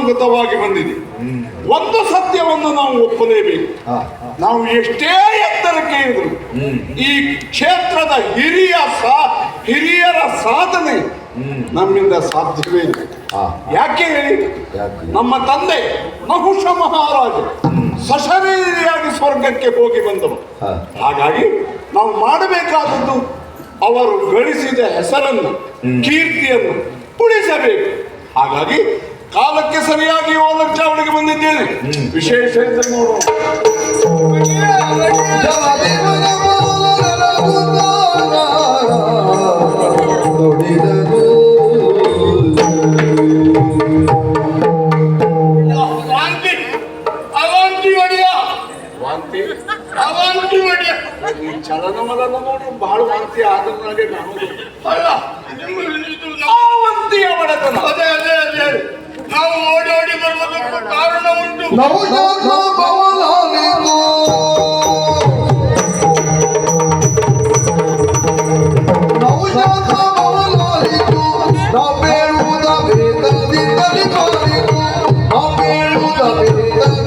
ಪರಂಪರಾನುಗತವಾಗಿ ಬಂದಿದೆ. ಒಂದು ಸತ್ಯವನ್ನು ನಾವು ಒಪ್ಪಲೇಬೇಕು. ನಾವು ಎಷ್ಟೇ ಎತ್ತರಕ್ಕೆ ಇದ್ರು ಈ ಕ್ಷೇತ್ರದ ಹಿರಿಯ ಸಾ ಹಿರಿಯರ ಸಾಧನೆ ನಮ್ಮಿಂದ ಸಾಧ್ಯವೇ ಇಲ್ಲ. ಯಾಕೆ ಹೇಳಿ? ನಮ್ಮ ತಂದೆ ನಹುಷ ಮಹಾರಾಜ ಸಶರೀರಿಯಾಗಿ ಸ್ವರ್ಗಕ್ಕೆ ಹೋಗಿ ಬಂದವರು ಹಾಗಾಗಿ ನಾವು ಮಾಡಬೇಕಾದದ್ದು ಅವರು ಗಳಿಸಿದ ಹೆಸರನ್ನು ಕೀರ್ತಿಯನ್ನು ಉಳಿಸಬೇಕು. ಹಾಗಾಗಿ ಕಾಲಕ್ಕೆ ಸರಿಯಾಗಿ ಓಲಕ್ಷಾವಣಿಗೆ ಬಂದಿದ್ದೇನೆ ವಿಶೇಷ ಇದ್ರೆ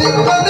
ಒಡೆಯ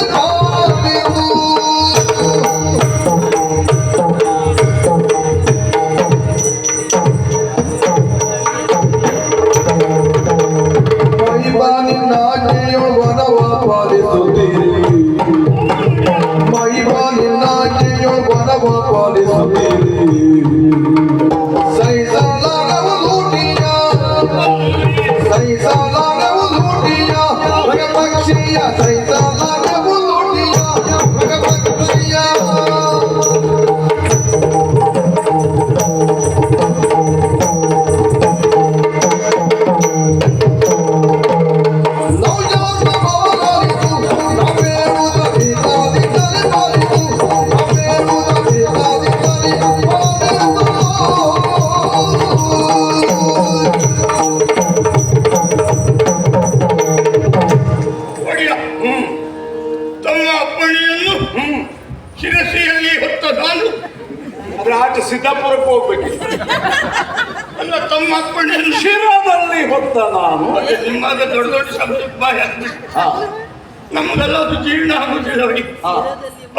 ಅದು ಜೀರ್ಣ ಆಗುತ್ತಿಲ್ಲ ಅವರಿಗೆ.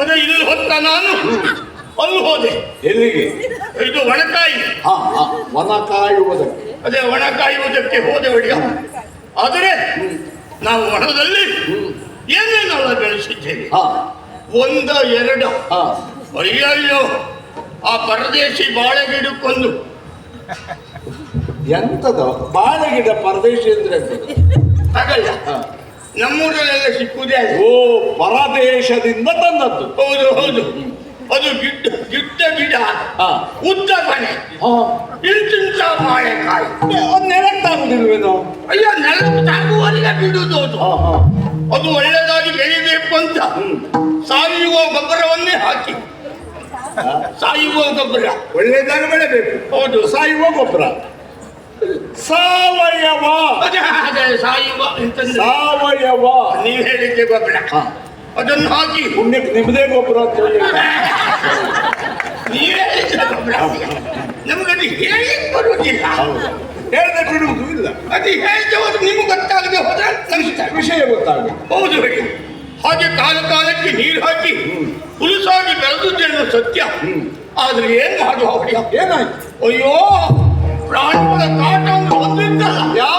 ಅದೇ ಇಲ್ಲಿ ಹೊತ್ತ ನಾನು. ಅಲ್ಲಿ ಹೋದೆ. ಎಲ್ಲಿಗೆ? ಇದು ಒಣಕಾಯಿ. ವನ ಕಾಯುವುದಕ್ಕೆ ಅದೇ ಒಣ ಕಾಯುವುದಕ್ಕೆ ಹೋದೆ ಒಡೆಯ ಆದರೆ ನಾವು ಒಣದಲ್ಲಿ ಏನೇನೆಲ್ಲ ಬೆಳೆಸಿದ್ದೇವೆ. ಒಂದ ಎರಡು. ಅಯ್ಯಯ್ಯೋ ಆ ಪರದೇಶಿ ಬಾಳೆ ಗಿಡಕ್ಕೊಂದು ಎಂತದ? ಬಾಳೆಗಿಡ ಪರದೇಶಿ ಅಂದ್ರೆ? ಹಾಗಲ್ಲ. ನಮ್ಮೂರಲ್ಲೆಲ್ಲ ಸಿಕ್ಕುದೇ ಅದು. ಓ ಪರದೇಶದಿಂದ ತಂದದ್ದು ಹೌದು ಹೌದು. ಅದು ಗಿಡ್ಡ ಗಿಡ್ಡ ಗಿಡ. ಹಾ. ಉದ್ದ ಮನೆ. ಹಾ. ಇಂತಿಂತ ನೆಲಕ್ಕೆ ನೆಲಕ್ಕಾಗುದಿಲ್ವೇನೋ ಅಯ್ಯೋ ನೆಲಕ್ಕೆ ತಾಗುವಲ್ಲ ಬಿಡುವುದು ಅದು ಹಾ ಹಾ. ಅದು ಒಳ್ಳೆಯದಾಗಿ ಬೆಳಿಬೇಕು ಅಂತ. ಸಾಯುವ ಗೊಬ್ಬರವನ್ನೇ ಹಾಕಿ. ಸಾಯುವ ಗೊಬ್ಬರ. ಒಳ್ಳೆಯದಾಗಿ ಬೆಳೆಬೇಕು. ಹೌದು. ಸಾಯುವ ಗೊಬ್ಬರ. ಸಾವಯವ ಅದೇ ಅದೇ ಸಾಯುವ ಅಂತಂದ್ರೆ ಸಾವಯವ ನೀವು ಹೇಳಿದ್ದೆ ಗೊಬ್ಬರ ಹಾ. ಅದನ್ನು ಹಾಕಿ ಪುಣ್ಯಕ್ಕೆ ನಿಮ್ಮದೇ ಗೊಬ್ಬರ ಅಂತ ಹೇಳಿ ನೀವೇ ಹೇಳಿದ್ದೆ ಗೊಬ್ಬರ ನಮಗದು ಹೇಳಿ ಬರುವುದಿಲ್ಲ ಹೇಳದೆ ಬಿಡುವುದು ಇಲ್ಲ ಅದು ಹೇಳಿದೆ ಹೋದ್ರೆ ನಿಮ್ಗೆ ಗೊತ್ತಾಗದೆ ಹೋದ್ರೆ ನಮ್ಗೆ ವಿಷಯ ಗೊತ್ತಾಗಬೇಕು ಹೌದು ಹೇಳಿ ಹಾಗೆ ಕಾಲ ಕಾಲಕ್ಕೆ ನೀರು ಹಾಕಿ ಹುಲುಸಾಗಿ ಬೆಳೆದುದ್ದೇನೋ ಸತ್ಯ ಆದ್ರೆ ಏನ್ ಮಾಡುವ ಹೊಡೆಯ ಏನಾಯ್ತು ಅಯ್ಯೋ ಪ್ರಾಣಿಗಳ ಕಾಟ ಒಂದು ಒಂದಿದ್ದಲ್ಲ ಯಾವ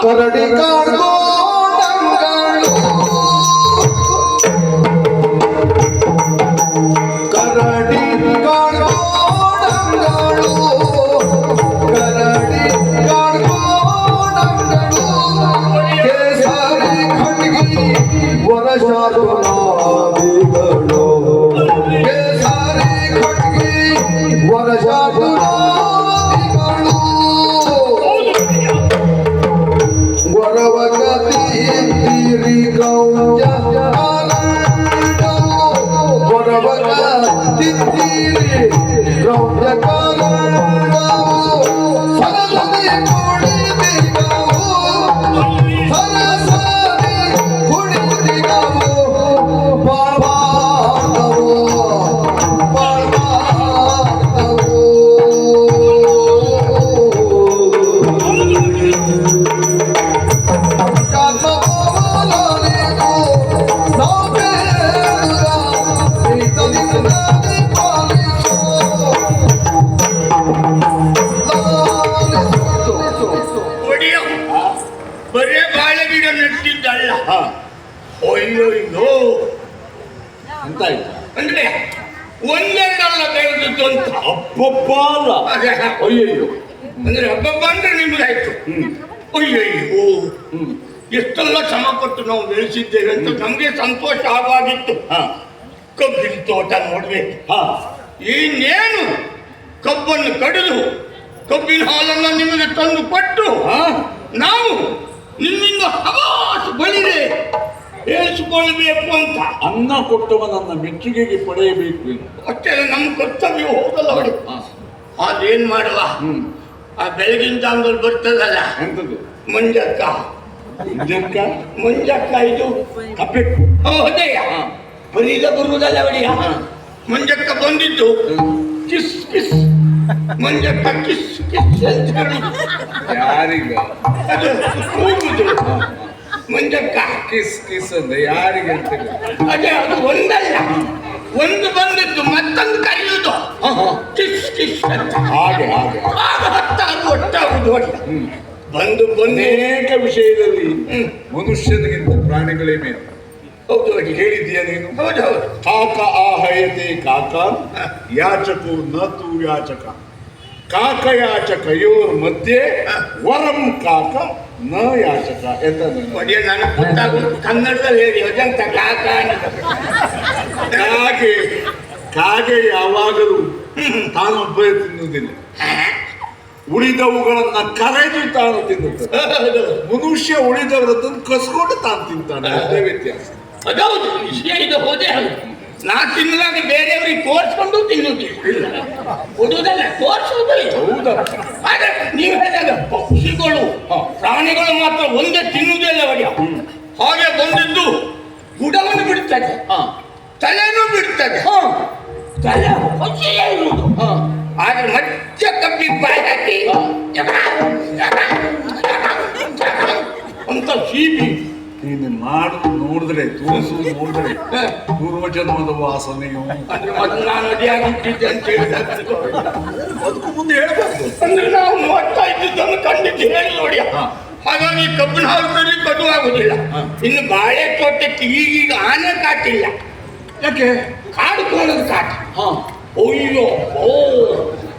ಅಯ್ಯಯ್ಯೋ. ಅಂದ್ರೆ ಹಬ್ಬ ಅಂದ್ರೆ ನಿಮ್ಗಾಯ್ತು. ಅಯ್ಯಯ್ಯೋ. ಎಷ್ಟೆಲ್ಲ ಶ್ರಮ ಪಟ್ಟು ನಾವು ಬೆಳೆಸಿದ್ದೇವೆ ಅಂತ ನಮ್ಗೆ ಸಂತೋಷ ಆಗಿತ್ತು ಹಾ. ಕಬ್ಬಿನ ತೋಟ ನೋಡ್ಬೇಕು. ಹ. ಇನ್ನೇನು? ಕಬ್ಬನ್ನು ಕಡಿದು ಕಬ್ಬಿನ ಹಾಲನ್ನು ನಿಮಗೆ ತಂದು ಕೊಟ್ಟು ನಾವು ನಿಮ್ಮಿಂದ ಹವಾಸು ಬಳಿದೆ ಏರಿಸಿಕೊಳ್ಬೇಕು ಅಂತ. ಅನ್ನ ಕೊಟ್ಟವನನ್ನ ಮೆಚ್ಚುಗೆಗೆ ಪಡೆಯಬೇಕು. ಅಷ್ಟೇ ನಮ್ಮ ಕರ್ತವ್ಯ ಹೋಗಲ್ಲ. ಅದೇನ್ ಮಾಡುವ ಆ ಬೆಳಗಿನ ಜಾಮದಲ್ಲಿ ಬರ್ತದಲ್ಲ? ಎಂತದ್ದು? ಮಂಜಕ್ಕ. ಮುಂಜಕ್ಕ? ಮಂಜಕ್ಕ ಇದು ಕಪ್ಪೆಕ್ಕು ಹೌದಯ್ಯ ಹಾ. ಬರೀದ ಬರುವುದಲ್ಲ ಅವಳಿಯ. ಮಂಜಕ್ಕ ಬಂದಿದ್ದು. Kiss kiss. ಮಂಜಕ್ಕ ಕಿಸ್ ಕಿಸ್ ಅಂತ ಯಾರಿಗ? ಅದು ಕೂಗುದು. ಮಂಜಕ್ಕ. ಕಿಸ್ ಕಿಸ್ ಅಂದ್ರೆ ಯಾರಿಗೆ ಅದೇ ಅದು ಒಂದಲ್ಲ. ಒಂದು ಬಂದಿತ್ತು ಮತ್ತೊಂದು ಹಾಗೆ ಹಾಗೆ. ಹತ್ತಾರು ಒಟ್ಟಾಗುದು ಬಂದು ಅನೇಕ ವಿಷಯದಲ್ಲಿ. ಮನುಷ್ಯನಿಗಿಂತ ಪ್ರಾಣಿಗಳೇ ಮೇಲೆ. ಹೌದು ಅಡಿ ಹೇಳಿದ್ಯಾ ನೀನು? ಹೌದು ಹೌದು. ಕಾಕ ಆಹಯತೆ ಕಾಕ ಯಾಚಕು ನ ತು ಯಾಚಕ. ಕಾಕ ಯಾಚಕಯೋರ್ ಮಧ್ಯೆ ವರಂ ಕಾಕ ನ ಯಾಚಕ ಎಂತ ನನಗೆ ಗೊತ್ತಾಗುದು ಕನ್ನಡದಲ್ಲಿ ಹೇಳಿ ಅದಂತ ಕಾಕ ಕಾಗೆ ಕಾಗೆ ಯಾವಾಗಲೂ ತಾನೊಬ್ಬರೇ ತಿನ್ನುವುದಿಲ್ಲ. ಉಳಿದವುಗಳನ್ನ ಕರೆದು ತಾನು ತಿನ್ನುತ್ತದೆ. ಮನುಷ್ಯ ಉಳಿದವರದ್ದು ಕಸ್ಕೊಂಡು ತಾನು ತಿಂತಾನೆ. ಅದೇ ವ್ಯತ್ಯಾಸ. ಅದೌದು ವಿಷಯ ಇದು ಹೋದೆ ನಾ ತಿನ್ನಲಾಗ ಬೇರೆಯವ್ರಿಗೆ ತೋರಿಸ್ಕೊಂಡು ತಿನ್ನುವುದಿಲ್ಲ ಕೊಡುವುದಲ್ಲ ತೋರಿಸುವುದಿಲ್ಲ. ಹೌದಾ? ಆದ್ರೆ ನೀವು ಹೇಳಿದಾಗ ಪಕ್ಷಿಗಳು ಪ್ರಾಣಿಗಳು ಮಾತ್ರ ಒಂದೇ ತಿನ್ನುವುದಿಲ್ಲ ಅವರಿಗೆ ಹಾಗೆ ಬಂದಿದ್ದು ಗುಡವನ್ನು ಬಿಡ್ತದೆ ಹಾ. ತಲೆನೂ ಬಿಡ್ತದೆ ಹಾ ತಲೆ ಇರುವುದು. ಹಾ. ಆದ್ರೆ ಮಚ್ಚ ಕಬ್ಬಿ ಬಾಯಿ ಹಾಕಿ ಅಂತ ಸೀಬಿ ನೀನು ನೋಡಿದ್ರೆ ತೋರಿಸುವುದು ನೋಡಿದ್ರೆ. ಪೂರ್ವಜನ್ಮದ ವಾಸನೆಯು. ಅಂದ್ರೆ ಮೊದಲು ನಾನು ಅಂತ ಹೇಳಿದ ಅದಕ್ಕೂ ಮುಂದೆ ಹೇಳಬಾರ್ದು ಅಂದ್ರೆ ನಾವು ನೋಡ್ತಾ ಇದ್ದಿದ್ದನ್ನು ಕಂಡಿದ್ದು ಹೇಳಿ ನೋಡಿ. ಹಾಗಾಗಿ ಕಬ್ಬಿನ ಹಾಲದಲ್ಲಿ ಹಾ. ಇನ್ನು ಬಾಳೆ ತೋಟಕ್ಕೆ ಈಗೀಗ ಆನೆ ಕಾಟಿಲ್ಲ. ಯಾಕೆ? ಕಾಡು ಕೋಣದ ಕಾಟ ಹಾ. ಅಯ್ಯೋ ಓ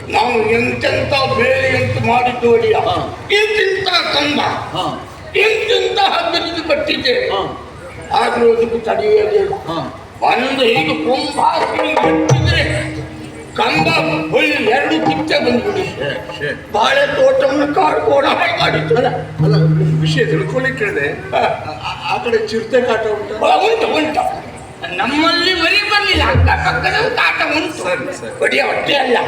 ನಾವು ಎಂತೆಂತ ಬೇರೆ ಎಂತ ಮಾಡಿದ್ದು ಅಡಿಯ ಹಾ. ಇಂತಿಂತ ಕಂಬ ಹಾ. ಇಂತಿಂತ ಹಗ್ಗದಿಂದ ಕಟ್ಟಿದ್ದೆ. ಹಾ. ಆದ್ರೂ ಅದಕ್ಕೆ ತಡೆಯೋದೇ. ಹಾ. ಒಂದು ಹೀಗೆ ಕುಂಭಾಸಿನಿ ಕಟ್ಟಿದ್ರೆ ಕಂಬ ಹುಲ್ ಎರಡು ಕಿಚ್ಚ ಶೇ. ಬಾಳೆ ತೋಟವನ್ನು ಕಾಡ್ಕೋಣ. ಹಾಗೆ ಅಲ್ಲ ಅಲ್ಲ ವಿಷಯ ತಿಳ್ಕೊಳ್ಳಿಕ್ಕೆ ಕೇಳಿದೆ. ಆ ಕಡೆ ಚಿರತೆ ಕಾಟ ಉಂಟು? ಉಂಟು ಉಂಟು. ನಮ್ಮಲ್ಲಿ ಮರಿ ಬರಲಿಲ್ಲ. ಅಕ್ಕಪಕ್ಕದ ಕಾಟ ಉಂಟು. ಬಡಿಯ ಹೊಟ್ಟೆ ಅಲ್ಲ.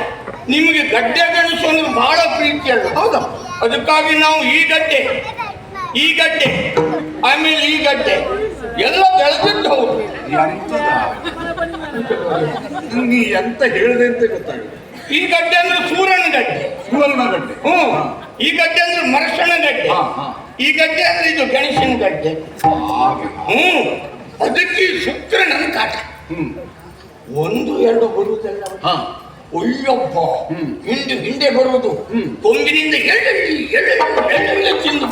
ನಿಮಗೆ ಗಡ್ಡೆ ಗೆಣಸು ಅಂದ್ರೆ ಬಹಳ ಪ್ರೀತಿ ಅಲ್ಲ ಹೌದಾ. ಅದಕ್ಕಾಗಿ ನಾವು ಈ ಗಡ್ಡೆ ಈ ಗಡ್ಡೆ ಆಮೇಲೆ ಈ ಗಡ್ಡೆ ಎಲ್ಲ ಬೆಳೆದಿದ್ದು ಹೌದು. ನೀ ಎಂತ ಹೇಳಿದೆ ಅಂತ ಗೊತ್ತಾಗಿದೆ. ಈ ಗಡ್ಡೆ ಅಂದ್ರೆ ಸೂರಣ ಗಡ್ಡೆ. ಸೂರಣ ಗಡ್ಡೆ. ಹ್ಮ್ ಈ ಗಡ್ಡೆ ಅಂದ್ರೆ ಮರಸಣ ಗಡ್ಡೆ. ಈ ಗಡ್ಡೆ ಅಂದ್ರೆ ಇದು ಗಣೇಶನ ಗಡ್ಡೆ. ಹ್ಞೂ. ಹ್ಮ್ ಅದಕ್ಕೆ ಶುಕ್ರ ಶುಕ್ರನ ಕಾಟ. ಹ್ಮ್. ಒಂದು ಎರಡು ಬರುವುದಲ್ಲ? ಹಾ. ಹ್ಮ್. ಹಿಂದೆ ಹಿಂದೆ ಬರುವುದು. ಹ್ಮ್. ಕೊಂಬಿನಿಂದ ಎಳ್ಳೆಳ್ಳಿ ಎಳ್ಳೆಳ್ಳಿ ತಿಂದು.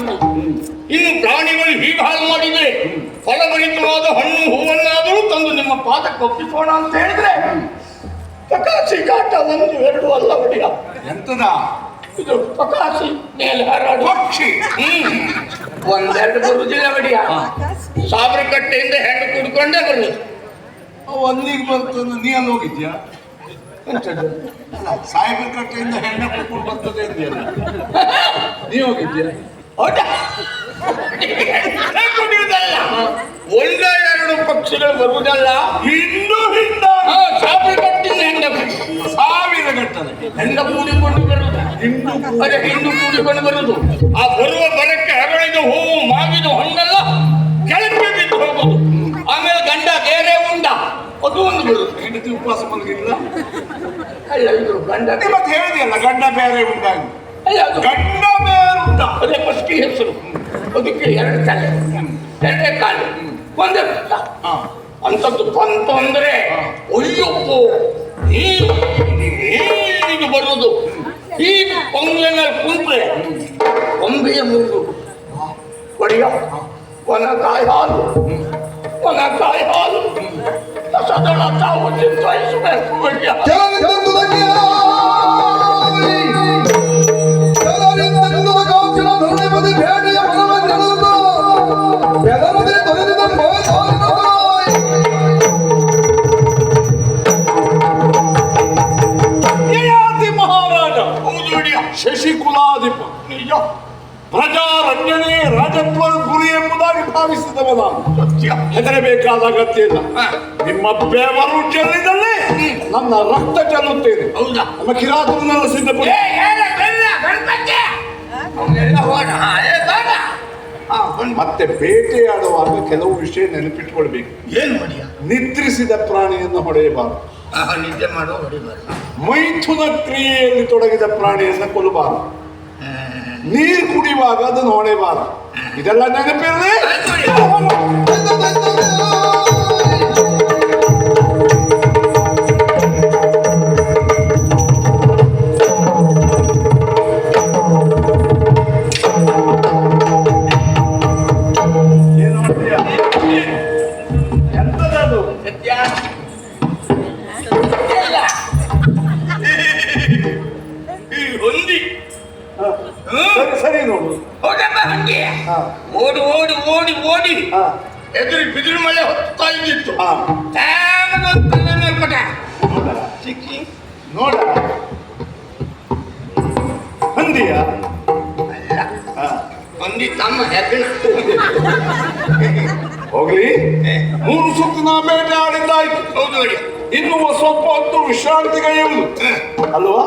ಇನ್ನು ಪ್ರಾಣಿಗಳು ಹೀಗೆ ಹಾಳು ಮಾಡಿದ್ರೆ ಫಲಭರಿತವಾದ ಹಣ್ಣು ಹೂವನ್ನಾದರೂ ತಂದು ನಿಮ್ಮ ಪಾದಕ್ಕೆ ಒಪ್ಪಿಸೋಣ ಅಂತ ಹೇಳಿದ್ರೆ ಪಕಾಸಿ ಕಾಟ ಒಂದು ಎರಡು ಅಲ್ಲ ಒಡೆಯ. ಎಂತದ? ಇದು ಪಕಾಸಿ ಮೇಲೆ ಹಾರಾಡು. ಪಕ್ಷಿ. ಹ್ಮ್. ಒಂದೆರಡು ಬರುದಿಲ್ಲ ಒಡೆಯ ಸಾವಿರ ಕಟ್ಟೆಯಿಂದ ಹೆಣ್ಣು ಕುಡ್ಕೊಂಡೇ ಬರ್ಲಿ. ಒಂದಿಗೆ ಅಲ್ಲಿಗೆ ಬಂತು ನೀ ಅಲ್ಲಿ ಹೋಗಿದ್ಯಾ? ಸಾಹೇಬರ ಕಟ್ಟೆಯಿಂದ ಹೆಣ್ಣು ಕುಡ್ಕೊಂಡು ಬರ್ತದೆ ಅಂದ್ಯಲ್ಲ. ನೀ ಹೋಗಿದ್ಯಾ? ಹೌದಾ? ಹೆಣ್ಣು ಕುಡಿಯುವುದಲ್ಲ ಒಂದ ಎರಡು ಪಕ್ಷಿಗಳು ಬರುವುದಲ್ಲ ಹಿಂಡು ಹೆಂಡ ಕೂಡಿಕೊಂಡು ಬರುವುದು? ಹಿಂಡು ಅದೇ ಹಿಂಡು ಕೂಡಿಕೊಂಡು ಬರುವುದು. ಆ ಬರುವ ಬರಕ್ಕೆ ಹರಳಿದ ಹೂವು ಮಾಗಿದ ಹಣ್ಣೆಲ್ಲ ಕೆಳಗೆ ಬಿದ್ದು ಹೋಗುದು ಆಮೇಲೆ ಗಂಡ ಬೇರೆ ಉಂಡ. ಅದು ಒಂದು ಬರುದು ಹೆಂಡತಿ ಉಪವಾಸ ಮಲಗಿಲ್ಲ ಅಲ್ಲ ಇದು ಗಂಡ ಮತ್ತೆ ಹೇಳಿದೆಯಲ್ಲ ಗಂಡ ಬೇರೆ ಉಂಡ ಅದು ಗಂಡ ಬೇರೆ ಉಂಡ. ಅದೇ ಫಸ್ಟ್ ಹೆಸರು. ಅದಕ್ಕೆ ಎರಡು ತಲೆ ಎರಡೇ ಕಾಲು ಒಂದೇ ಅಂಥದ್ದು ಬಂತು ಅಂದ್ರೆ ಅಯ್ಯಪ್ಪೋ ಹೀಗೆ ಬರುವುದು. ಈ ಕೊಂಬೆನ ಕುಂತ್ರೆ ಕೊಂಬೆಯ ಮುಂದು ಒಡೆಯ. ಒಣ ಕಾಯಿ ಹಾಲು. ಒಣ ಕಾಯಿ ಹಾಲು. ಸದಳ ತಾವು ಕೆಲವಿದ್ದಂದುದಕ್ಕೆ ಆಯಿ. ನಿಜ ಪ್ರಜಾರಣ್ಯನೇ ರಾಜತ್ವ ಗುರಿ ಎಂಬುದಾಗಿ ಭಾವಿಸಿದವ ನಾನು ಹೆದರಬೇಕಾದ ಅಗತ್ಯ ಇಲ್ಲ. ನಿಮ್ಮ ಬೆವರು ಚೆಲ್ಲಿದಲ್ಲಿ ನನ್ನ ರಕ್ತ ಚೆಲ್ಲುತ್ತೇನೆ. ಹೌದಾ? ನಮ್ಮ ಕಿರಾತನ ಮತ್ತೆ ಬೇಟೆಯಾಡುವಾಗ ಕೆಲವು ವಿಷಯ ನೆನಪಿಟ್ಕೊಳ್ಬೇಕು. ಏನು ಮಾಡಿಯ? ನಿದ್ರಿಸಿದ ಪ್ರಾಣಿಯನ್ನು ಹೊಡೆಯಬಾರದು. ನಿದ್ದೆ ಮಾಡೋ ಹೊಡೆಯಬಾರದು ಮೈಥುನ ಕ್ರಿಯೆಯಲ್ಲಿ ತೊಡಗಿದ ಪ್ರಾಣಿಯನ್ನು ಕೊಲ್ಲಬಾರದು. ನೀರು ಕುಡಿಯುವಾಗ ಅದನ್ನು ಹೊಡೆಯಬಾರದು ಇದೆಲ್ಲ ನೆನಪಿರಲಿ? ಆಡಿದ್ದಾಯ್ತು ಹೌದು ಇನ್ನು ಸ್ವಲ್ಪ ಹೊತ್ತು ವಿಶ್ರಾಂತಿಗೆಯುವುದು ಅಲ್ವಾ?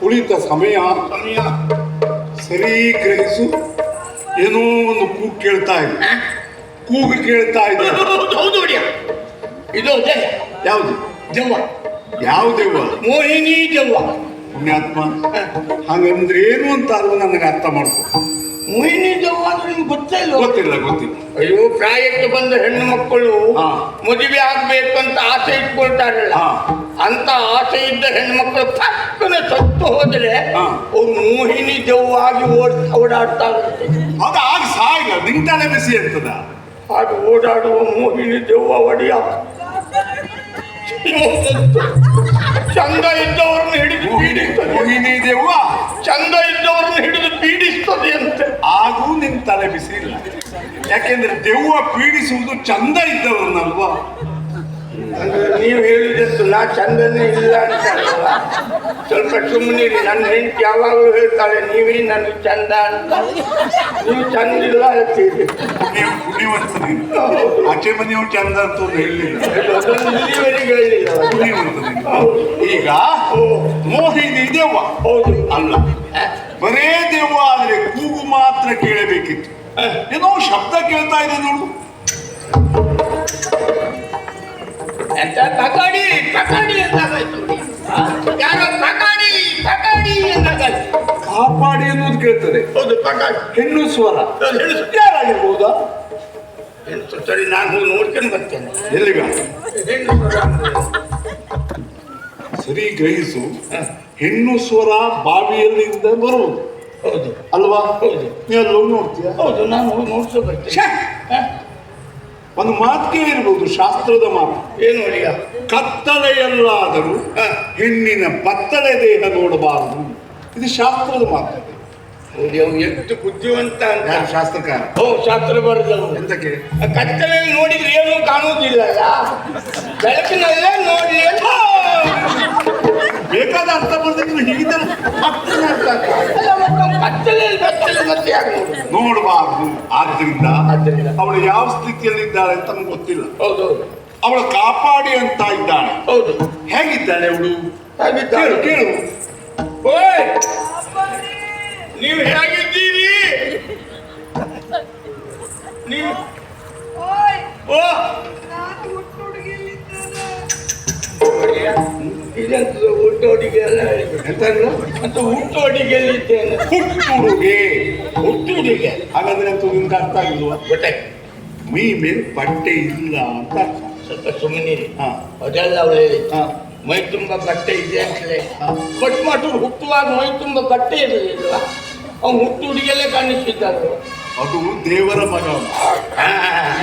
ಕುಳಿತ ಸಮಯ ಸಮಯ ಸರಿ ಗ್ರಹಿಸು. ಏನೋ ಒಂದು ಕೂಗು ಕೇಳ್ತಾ ಇದೆ. ಕೂಗು ಕೇಳ್ತಾ ಇದೆ. ಹೌದು ಇದು ದೆವ್ವ. ಯಾವುದು? ದೆವ್ವ ಯಾವುದೆವ್ವ ಮೋಹಿನಿ ಜವ್ವ. ಪುಣ್ಯಾತ್ಮ. ಹಾಗಂದ್ರೆ ಏನು ಅಂತ ಅದು ನನಗೆ ಅರ್ಥ ಮಾಡ್ಕೊ. ನಿಮ್ಗೆ ಗೊತ್ತೇ ಇಲ್ಲ ಗೊತ್ತಿಲ್ಲ ಗೊತ್ತಿಲ್ಲ. ಅಯ್ಯೋ ಪ್ರಾಯಕ್ಕೆ ಬಂದ ಹೆಣ್ಣು ಮಕ್ಕಳು ಮದುವೆ ಆಗ್ಬೇಕು ಅಂತ ಆಸೆ ಇಟ್ಕೊಳ್ತಾರಲ್ಲ. ಹಾ. ಅಂತ ಆಸೆ ಇದ್ದ ಹೆಣ್ಣು ಮಕ್ಕಳು ಪಕ್ಕನೆ ಸತ್ತು ಹೋದ್ರೆ ಹಾ. ಅವ್ರು ಮೋಹಿನಿ ಜವಾಗಿ ಓಡ್ ಓಡಾಡ್ತಾ ಅದು ಆಗ ನಿಂತಾನೆ ಬಿಸಿ ಇರ್ತದ. ಹಾಗೆ ಓಡಾಡುವ ಮೋಹಿನಿ ದೆವ್ವ ಒಡೆಯ. ಚಂದ ಇದ್ದವರನ್ನು ಹಿಡಿದು ಪೀಡಿಸ್ತದೆ. ಮೋಹಿನಿ ದೆವ್ವ ಚಂದ ಇದ್ದವರನ್ನು ಹಿಡಿದು ಪೀಡಿಸ್ತದೆ ಅಂತ ಆಗೂ ನಿನ್ ತಲೆ ಬಿಸಿ ಇಲ್ಲ ಯಾಕೆಂದ್ರೆ ದೆವ್ವ ಪೀಡಿಸುವುದು ಚಂದ ಇದ್ದವರನ್ನಲ್ವಾ? ನೀವು ಹೇಳಿದಷ್ಟು ನಾ ಚಂದನೇ ಇಲ್ಲ ಅಂತ? ಸ್ವಲ್ಪ ಸುಮ್ಮನಿರಿ ನನ್ನ ಹೆಂಡತಿ ಯಾವಾಗಲೂ ಹೇಳ್ತಾಳೆ ನೀವೇ ನನ್ನ ಚಂದ ಅಂತ. ನೀವು ಚಂದ ಇಲ್ಲ ಹೇಳ್ತೀರಿ ಅಚ್ಚೆ ಮನೆಯವ್ರು ಚಂದ ಅಂತ ಇಲ್ಲಿವರೆಗೆ ಹೇಳಿಲ್ಲ. ಪುಣ್ಯವಂತನಿ ಈಗ ಮೋಹಿನಿ ದೇವ್ವ. ಹೌದು. ಅಲ್ಲ. ಬರೇ ದೇವ್ವ ಆದ್ರೆ ಕೂಗು ಮಾತ್ರ ಕೇಳಬೇಕಿತ್ತು. ಏನೋ ಶಬ್ದ ಕೇಳ್ತಾ ಇದೆ ನೋಡು. ಎಂತ ತಕಾಡಿ ತಕಾಡಿ ಎಂದಾಗಾಯ್ತು ಯಾರೋ ತಕಾಡಿ ತಕಾಡಿ ಎಂದಾಗಾಯ್ತು ಕಾಪಾಡಿ ಅನ್ನೋದು ಕೇಳ್ತದೆ. ಹೌದು ತಕಾಡಿ ಹೆಣ್ಣು ಸ್ವರ. ಯಾರಾಗಿರ್ಬೋದಾ? ಹೆಣ್ಣು ಸರಿ ನಾನು ನೋಡ್ಕೊಂಡು ಬರ್ತೇನೆ. ಎಲ್ಲಿಗ? ಹೆಣ್ಣು ಸ್ವರ ಸರಿ ಗ್ರಹಿಸು. ಹೆಣ್ಣು ಸ್ವರ ಬಾವಿಯಲ್ಲಿಂದ ಬರುವುದು. ಹೌದು. ಅಲ್ವಾ? ಹೌದು. ನೀ ಅಲ್ಲಿ ಹೋಗಿ ನೋಡ್ತೀಯ? ಹೌದು ನಾನು ನೋಡ್ಸೋ ಬರ್ತೇನೆ? ಒಂದು ಮಾತು ಕೇಳಿರ್ಬೋದು ಶಾಸ್ತ್ರದ ಮಾತು. ಏನು ಅಡಿಯ ಕತ್ತಲೆಯಲ್ಲಾದರೂ. ಹೆಣ್ಣಿನ ಪತ್ತಲೆ ದೇಹ ನೋಡಬಾರದು. ಇದು ಶಾಸ್ತ್ರದ ಮಾತು. ನೋಡಿ ಅವ್ನು ಎಷ್ಟು ಬುದ್ಧಿವಂತ ಅಂತ. ಶಾಸ್ತ್ರಕಾರ? ಓ ಶಾಸ್ತ್ರ ಬರುತ್ತೆ ಎಂತಕ್ಕೆ ಕತ್ತಲೆಯಲ್ಲಿ ನೋಡಿದ್ರೆ ಏನು ಕಾಣುವುದಿಲ್ಲಲ್ಲ ಬೆಳಕಿನಲ್ಲೇ ನೋಡಿ. ಬೇಕಾದ ಅರ್ಥ ಬರ್ತಿದ್ರು ಮತ್ತೆ ಯಾಕೆ ಆದ್ರಿಂದ ಅವಳು ಯಾವ ಸ್ಥಿತಿಯಲ್ಲಿದ್ದಾಳೆ ಅಂತ ನಮ್ಗೆ ಗೊತ್ತಿಲ್ಲ. ಹೌದು. ಅವಳು ಕಾಪಾಡಿ ಅಂತ ಇದ್ದಾಳೆ. ಹೌದು. ಹೇಗಿದ್ದಾಳೆ ಅವಳು. ಕೇಳು ಕೇಳು. ಓಯ್! ನೀವು ಇದಂತ ಎಲ್ಲ. ಎಂತ? ಅಂತ ಹುಟ್ಟುಡುಗೆ ಹುಟ್ಟುಡಿಗೆ ಹಾಗಾದ್ರೆ ಅಂತೂ ನಿಮ್ಗೆ ಅರ್ಥ ಆಗಿಲ್ವಾ? ಗೊತ್ತಾಯ್ತು. ಮೈ ಮೇಲೆ ಬಟ್ಟೆ ಇಲ್ಲ ಅಂತ. ಅರ್ಥ ಸ್ವಲ್ಪ ಸುಮ್ಮನಿರಿ ಹಾ. ಅದೆಲ್ಲ ಅವಳು. ಮೈ ತುಂಬ ಬಟ್ಟೆ ಇದೆ ಅಂತಲೇ ಬಟ್ ಮಾತ್ರ ಹುಟ್ಟುವಾಗ ಮೈ ತುಂಬ ಬಟ್ಟೆ ಇರಲಿಲ್ಲ ಅವ್ನು ಹುಟ್ಟು ಹುಡುಗಿಯಲ್ಲೇ ಕಾಣಿಸ್ತಿದ್ದರು ಅದು ದೇವರ ಮಗ.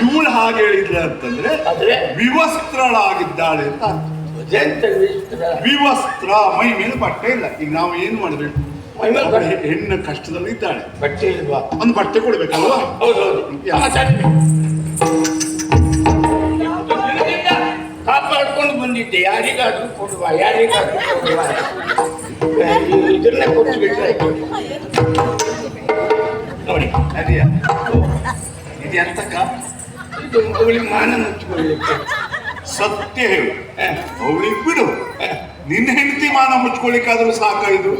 ಇವಳು ಹಾಗೆ ಹೇಳಿದ್ರೆ ಅಂತಂದ್ರೆ ವಿವಸ್ತ್ರಳಾಗಿದ್ದಾಳೆ ಅಂತ. ವಿವಸ್ತ್ರ ಮೈ ಮೇಲೆ ಬಟ್ಟೆ ಇಲ್ಲ. ಈಗ ನಾವು ಏನು ಮಾಡಬೇಕು ಹೆಣ್ಣ ಕಷ್ಟದಲ್ಲಿ ಇದ್ದಾಳೆ. ಬಟ್ಟೆ ಇಲ್ವಾ? ಒಂದು ಬಟ್ಟೆ ಕೊಡ್ಬೇಕಲ್ವಾ? ಕಾಪಾಡ್ಕೊಂಡು ಬಂದಿದ್ದೆ. ಯಾರಿಗಾದ್ರೂ ಕೊಡುವ ಯಾರಿಗಾದ್ರೂ ಕೊಡುವ. ಇದನ್ನೇ ನೋಡಿ ಅದೇ ಇದು ಎಂತಕ್ಕ? ಇದು ಅವಳಿಗೆ ಮಾನ ಮುಚ್ಚಿಕೊಳ್ಳಿಕ್ಕೆ. ಸತ್ಯ ಹೇಳು. ಅವಳಿಗೆ ಬಿಡು ನಿನ್ನ ಹೆಂಡತಿ ಮಾನ ಮುಚ್ಕೊಳ್ಳಿಕ್ಕಾದ್ರೂ ಸಾಕ ಇದು?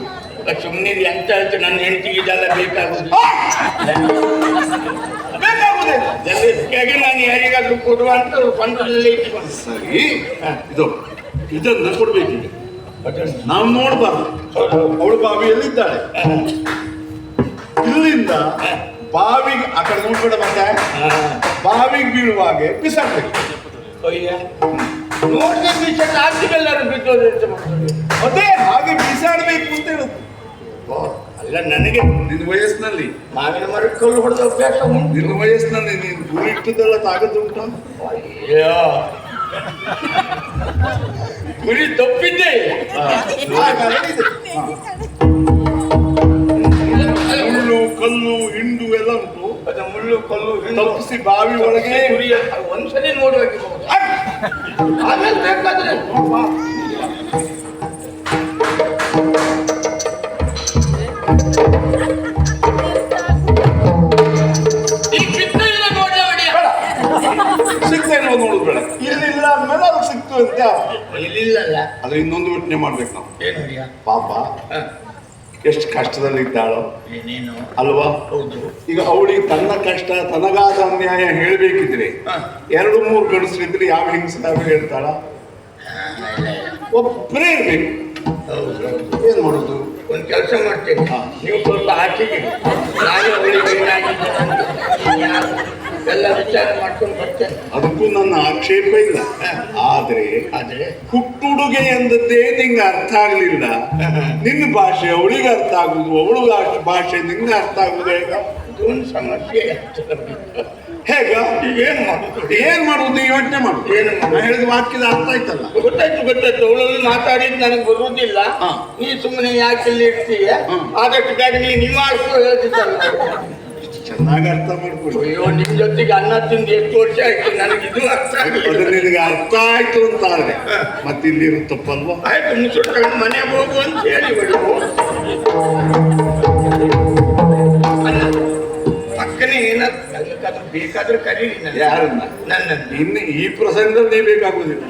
ಸುಮ್ಮನೆ ಎಂತ ಹೇಳ್ತು ನನ್ನ ಹೆಂಡತಿ ಇದೆಲ್ಲ ಬೇಕಾಗುದು? ನಾನು ಯಾರಿಗಾದ್ರೂ ಕೊಡುವ ಅಂತ ಇಟ್ಕೊಂಡು. ಸರಿ. ಇದು ಇದನ್ನ ಕೊಡ್ಬೇಕು ನಾವು ನೋಡ್ಬಾರ್ದು. ಅವಳು ಬಾವಿಯಲ್ಲಿದ್ದಾಳೆ. ಇಲ್ಲಿಂದ ಬಾವಿಗೆ ಆ ಕಡೆ ನೋಡ್ಬೇಡ ಮತ್ತೆ. ಬಾವಿಗೆ ಬೀಳುವಾಗೆ ಬಿಸಾಕ್ಬೇಕು. ಅಯ್ಯ ನೋಡಿದ್ರೆ ವಿಷಯ ಆರ್ಟಿಗೆಲ್ಲರೂ ಬಿದ್ದೋದು ಮತ್ತೆ? ಹಾಗೆ ಬಿಸಾಡ್ಬೇಕು ಅಂತ ಹೇಳುದು. ಅಲ್ಲ ನನಗೆ ನಿನ್ನ ವಯಸ್ಸಿನಲ್ಲಿ ಮಾವಿನ ಮರಕ್ಕೆ ಕಲ್ಲು ಹೊಡೆದ ಅಭ್ಯಾಸ ಉಂಟು. ನಿನ್ನ ವಯಸ್ಸಿನಲ್ಲಿ ನೀನು ಗುರಿ ಇಟ್ಟದೆಲ್ಲ ತಾಗದುಂಟ ಅಯ್ಯೋ. ಗುರಿ ತಪ್ಪಿದ್ದೆ. ಮುಳ್ಳು ಕಲ್ಲು ಹಿಂಡು ಎಲ್ಲ ಉಂಟು. ಅದು ಮುಳ್ಳು ಕಲ್ಲು ಹಿಂಡು. ತಪ್ಪಿಸಿ ಬಾವಿ ಒಳಗೆ. ಗುರಿ ಒಂದ್ಸಲಿ ನೋಡುವಾಗಿ ಆಮೇಲೆ ಬೇಕಾದ್ರೆ ಈಗ ಬಿದ್ದು ಇಲ್ಲ ನೋಡಿ ಅವಳಿಯ. ಸಿಗ್ತಾ ಇಲ್ವ ನೋಡುದು ಬೇಡ ಇಲ್ಲಿಲ್ಲ ಅಂದ್ಮೇಲೆ ಅದು ಸಿಕ್ತು ಅಂತ ಇಲ್ಲಿಲ್ಲಲ್ಲ ಅದು ಇನ್ನೊಂದು ಯೋಚನೆ ಮಾಡ್ಬೇಕು ನಾವು ಏನು ಹೊಡಿಯ? ಪಾಪ ಹ. ಎಷ್ಟು ಕಷ್ಟದಲ್ಲಿ ಇದ್ದಾಳೋ ಏನೇನು. ಅಲ್ವಾ? ಹೌದು. ಈಗ ಅವಳಿಗೆ ತನ್ನ ಕಷ್ಟ ತನಗಾದ ಅನ್ಯಾಯ ಹೇಳಬೇಕಿದ್ರೆ. ಎರಡು ಮೂರು ಗಂಡಸರಿದ್ರೆ ಯಾವ ಹೆಂಗಸಾದ್ರೂ ಹೇಳ್ತಾಳ? ಒಬ್ಬರೇ ಇರ್ಬೇಕು ಹೌದು ಏನ್ ಮಾಡೋದು? ಒಂದು ಕೆಲಸ ಮಾಡ್ತೇನೆ. ನೀವು ಸ್ವಲ್ಪ ಆಚೆಗೆ ನಾನು ಅವಳಿಗೆ ಏನಾಗಿದೆ ಅಂತ. ಯಾರು ಎಲ್ಲ ವಿಚಾರ ಮಾಡ್ಕೊಂಡು ಬರ್ತೇನೆ ಅದಕ್ಕೂ ನನ್ನ ಆಕ್ಷೇಪ ಇಲ್ಲ. ಆದ್ರೆ ಆದ್ರೆ? ಹುಟ್ಟುಡುಗೆ ಎಂದದ್ದೇ ನಿಂಗೆ ಅರ್ಥ ಆಗ್ಲಿಲ್ಲ. ನಿನ್ನ ಭಾಷೆ ಅವಳಿಗೆ ಅರ್ಥ ಆಗುದು ಅವಳು ಭಾಷೆ ನಿಂಗೆ ಅರ್ಥ ಆಗುದು ಹೇಗ ಒಂದು ಸಮಸ್ಯೆ ಹೇಗ? ಏನ್ ಏನು ಮಾಡುದು? ಏನ್ ಮಾಡುದು? ಯೋಚನೆ ಮಾಡು. ಏನು ಮಾಡುದು? ನಾ ಹೇಳಿದ ವಾಕ್ಯದ ಅರ್ಥ ಆಯ್ತಲ್ಲ? ಗೊತ್ತಾಯ್ತು ಗೊತ್ತಾಯ್ತು. ಅವಳಲ್ಲಿ ಮಾತಾಡಿದ್ ನನಗೆ ಬರುವುದಿಲ್ಲ. ನೀ ಸುಮ್ಮನೆ ಯಾಕೆ ಇಲ್ಲಿ ಇರ್ತೀಯ. ಆದಷ್ಟು ಬೇಗ ನೀ ನಿವಾರಿಸು ಹೇಳ್ತಿದ್ದಲ್ಲ ಚೆನ್ನಾಗಿ ಅರ್ಥ ಮಾಡ್ಕೊಳ್ಳಿ. ಅಯ್ಯೋ ನಿಮ್ ಜೊತೆಗೆ ಅನ್ನ ತಿಂದು ಎಷ್ಟು ವರ್ಷ ಆಯ್ತು? ನನಗೆ ಇದು ಅರ್ಥ ಅದು ನಿನಗೆ ಅರ್ಥ ಆಯ್ತು ಅಂತ ಆದ್ರೆ. ಮತ್ತೆ ಇಲ್ಲಿ ತಪ್ಪಲ್ವಾ ಆಯ್ತು ತಗೊಂಡು ಮನೆಗೆ ಹೋಗು ಅಂತ ಹೇಳಿ ಬಿಡು ಪಕ್ಕನೆ ಏನಾದ್ರು ಬೇಕಾದ್ರೆ ಬೇಕಾದ್ರೆ ಕರೀರಿ ನನ್ನ ಯಾರನ್ನ? ನನ್ನನ್ನು ಇನ್ನು ಈ ಪ್ರಸಂಗದಲ್ಲಿ ಬೇಕಾಗುದಿಲ್ಲ.